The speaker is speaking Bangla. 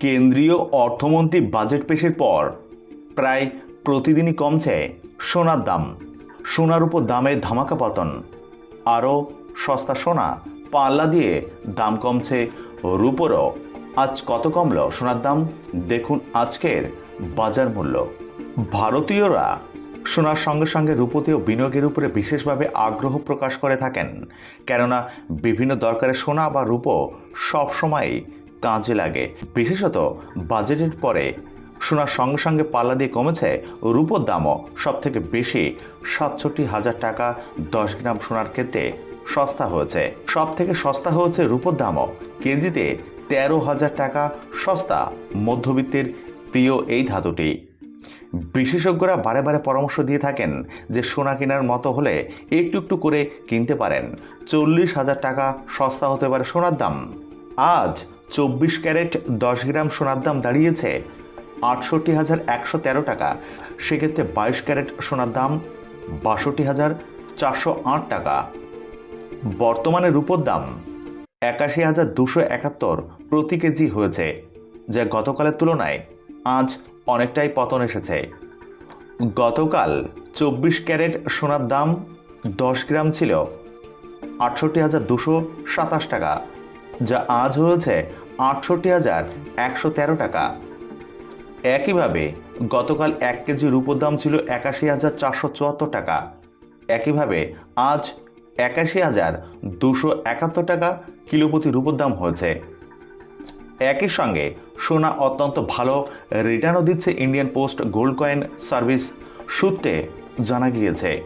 কেন্দ্রীয় অর্থমন্ত্রী বাজেট পেশের পর প্রায় প্রতিদিনই কমছে সোনার দাম। সোনার উপর দামে ধামাকা পতন। আরও সস্তা সোনা পাল্লা দিয়ে দাম কমছে রূপরও। আজ কত কমল সোনার দাম? দেখুন আজকের বাজার মূল্য। ভারতীয়রা সোনার সঙ্গে সঙ্গে রূপতেও বিনিয়োগের উপরে বিশেষভাবে আগ্রহ প্রকাশ করে থাকেন। কেননা বিভিন্ন দরকারে সোনা বা রূপো সবসময়ই কাজে লাগে। বিশেষত বাজেটের পরে। সোনার সঙ্গে সঙ্গে পাল্লা দিয়ে কমেছে রূপোর দামও। সব থেকে বেশি সাতষট্টি হাজার টাকা দশ গ্রাম সোনার ক্ষেত্রে সস্তা হয়েছে। সব থেকে সস্তা হয়েছে রূপোর দামও। কেজিতে তেরো হাজার টাকা সস্তা মধ্যবিত্তের প্রিয় এই ধাতুটি। বিশেষজ্ঞরা বারে বারে পরামর্শ দিয়ে থাকেন যে সোনা কেনার মতো হলে একটু একটু করে কিনতে পারেন। চল্লিশ হাজার টাকা সস্তা হতে পারে সোনার দাম। আজ চব্বিশ ক্যারেট, দশ গ্রাম সোনার দাম দাঁড়িয়েছে আটষট্টি হাজার একশো তেরো টাকা। সেক্ষেত্রে বাইশ ক্যারেট সোনার দাম বাষট্টি হাজার চারশো আট টাকা। বর্তমানে রূপোর দাম একাশি হাজার দুশো একাত্তর প্রতি কেজি হয়েছে, যা গতকালের তুলনায় আজ অনেকটাই পতন এসেছে। গতকাল চব্বিশ ক্যারেট সোনার দাম দশ গ্রাম ছিল আটষট্টি হাজার দুশো সাতাশ টাকা, যা আজ হয়েছে আটষট্টি হাজার একশো তেরো টাকা। একইভাবে, গতকাল এক কেজি রূপোর দাম ছিল একাশি হাজার চারশো চুয়াত্তর টাকা। একইভাবে, আজ একাশি হাজার দুশো একাত্তর টাকা কিলো প্রতি রূপোর দাম হয়েছে। একই সঙ্গে, সোনা অত্যন্ত ভালো, রিটার্নও দিচ্ছে Indian post gold coin service সূত্রে জানা গিয়েছে।